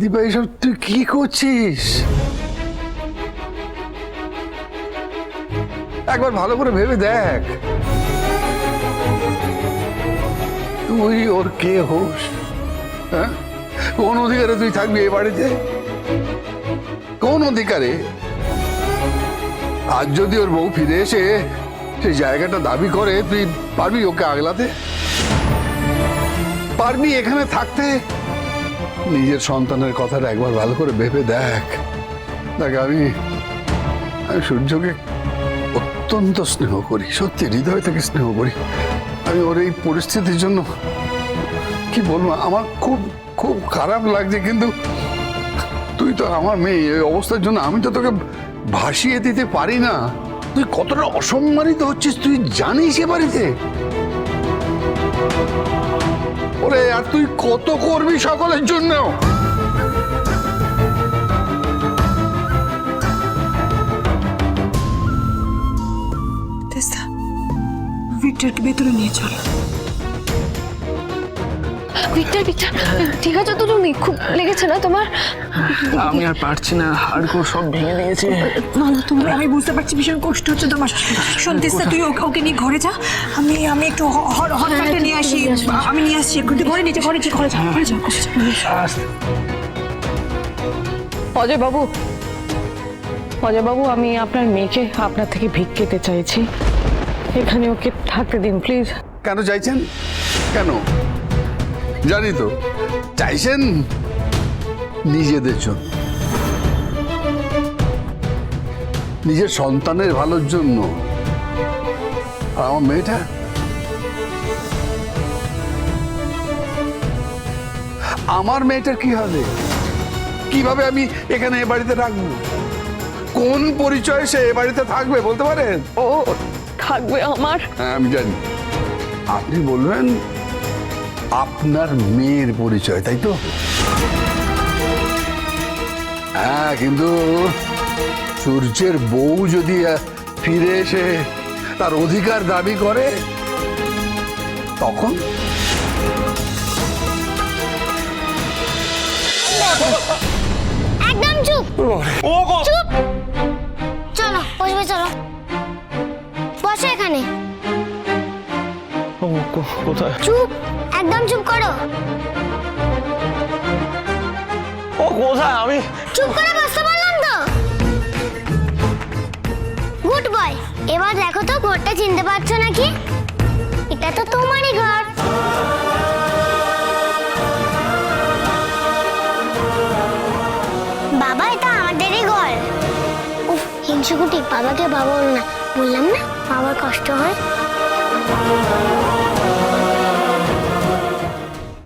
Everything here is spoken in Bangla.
দীপা, এসব তুই কি করছিস? একবার ভালো করে ভেবে দেখ। তুই ওর কে হোস? হ্যাঁ? কোন অধিকারে তুই থাকবি এ বাড়িতে? কোন অধিকারে? আজ যদি ওর বউ ফিরে এসে সেই জায়গাটা দাবি করে, তুই পারবি ওকে আগলাতে? পারবি এখানে থাকতে? নিজের সন্তানের কথাটা একবার ভালো করে ভেবে দেখ। দেখ, আমি আমি সূর্যকে অত্যন্ত স্নেহ করি, সত্যি হৃদয় থেকে স্নেহ করি। আমি ওর এই পরিস্থিতির জন্য, কি বলব, আমার খুব খুব খারাপ লাগছে, কিন্তু তুই তো আমার মেয়ে, এই অবস্থার জন্য আমি তো তোকে ভাসিয়ে দিতে পারি না। তুই কতটা অসম্মানিত হচ্ছিস, তুই জানিস এ বাড়িতে? ওরে আর তুই কত করবি সকলের জন্য ভিক্টরকে ভেতরে নিয়ে চলো। ভিক্টর ভিক্টর ঠিক আছে তো তুমি খুব লেগেছে না তোমার? আমি আর পারছি না হাড়গোড় সব ভেঙে দিয়েছে। না না তুমি আমি বুঝতে পারছি ভীষণ কষ্ট হচ্ছে তোমার। শোন তেস্তা তুই ওকে ওকে নিয়ে ঘরে যা। আমি আমি একটু হট প্যাকটা নিয়ে আসি। আমি নিয়ে আসছি একটু। ঘরে নিচে ঘরে নিচে ঘরে যা ঘরে যা। অজয় বাবু অজয় বাবু আমি আপনার মেয়েকে আপনার থেকে ভিক পেতে চাইছি। এখানে ওকে থাকতে দিন প্লিজ। কেন চাইছেন? কেন? জানি তো। চাইছেন? নিজেদের জন্য। নিজের সন্তানের ভালোর জন্য। আর আমার মেয়েটা? আমার মেয়েটার কি হবে? কীভাবে আমি এখানে এ বাড়িতে রাখব কোন পরিচয়ে সে এ বাড়িতে থাকবে বলতে পারেন? ও থাকবে আমার। হ্যাঁ আমি জানি। আপনি বলবেন আপনার মেয়ের পরিচয় তাই তো? হ্যাঁ কিন্তু সূর্যের বউ যদি ফিরে এসে তার অধিকার দাবি করে তখন? একদম চুপ। চুপ! চলো বসবে চলো। বসো এখানে। কোথায়? চুপ! একদম চুপ করো। ও কোথায়? আমি চুপ করে বসতে বললাম তো। গুড বয় এবার দেখো তো ঘরটা চিনতে পারছ নাকি? এটা তো তোমারই ঘর। বাবা এটা আমাদেরই ঘর। উফ হিংসুকুটি বাবাকে বাবা বল না। বললাম না বাবার কষ্ট হয়।